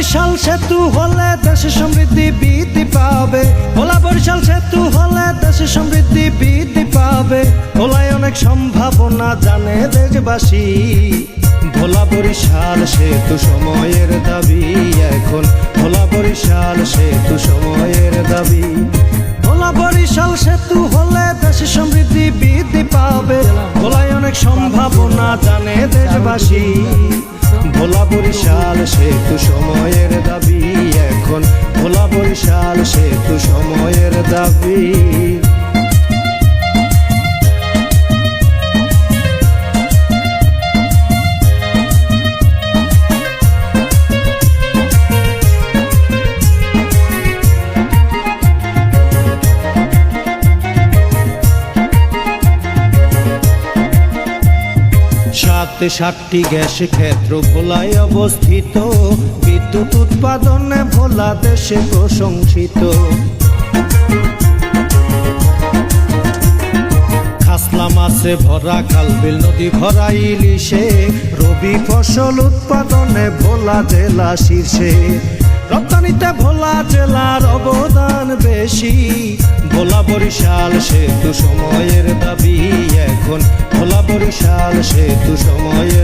বরিশাল সেতু হলে দেশে সমৃদ্ধি বৃদ্ধি পাবে। ভোলা বরিশাল সেতু হলে দেশে সমৃদ্ধি বৃদ্ধি পাবে। ভোলায় অনেক সম্ভাবনা জানে দেশবাসী। ভোলা বরিশাল সেতু সময়ের দাবি এখন। ভোলা বরিশাল সেতু সময়ের দাবি। ভোলা বরিশাল সেতু হলে দেশে সমৃদ্ধি বৃদ্ধি পাবে। ভোলায় অনেক সম্ভাবনা জানে দেশবাসী। ভোলা বরিশাল সেতু সময়ের দাবি। এখন ভোলা বরিশাল সেতু সময়ের দাবি। সাত সাতটি গ্যাস ক্ষেত্র ভোলায় অবস্থিত। বিদ্যুৎ উৎপাদনে ভোলা দেশে প্রশংসিত। খাসলা ভরা খালবিল নদী ভরা ইলিশে। রবি ফসল উৎপাদনে ভোলা জেলা শীর্ষে। রপ্তানিতে ভোলা জেলার অবদান বেশি। ভোলা বরিশাল সেতু সময়ের দাবি। সেতু সময়ের দাবি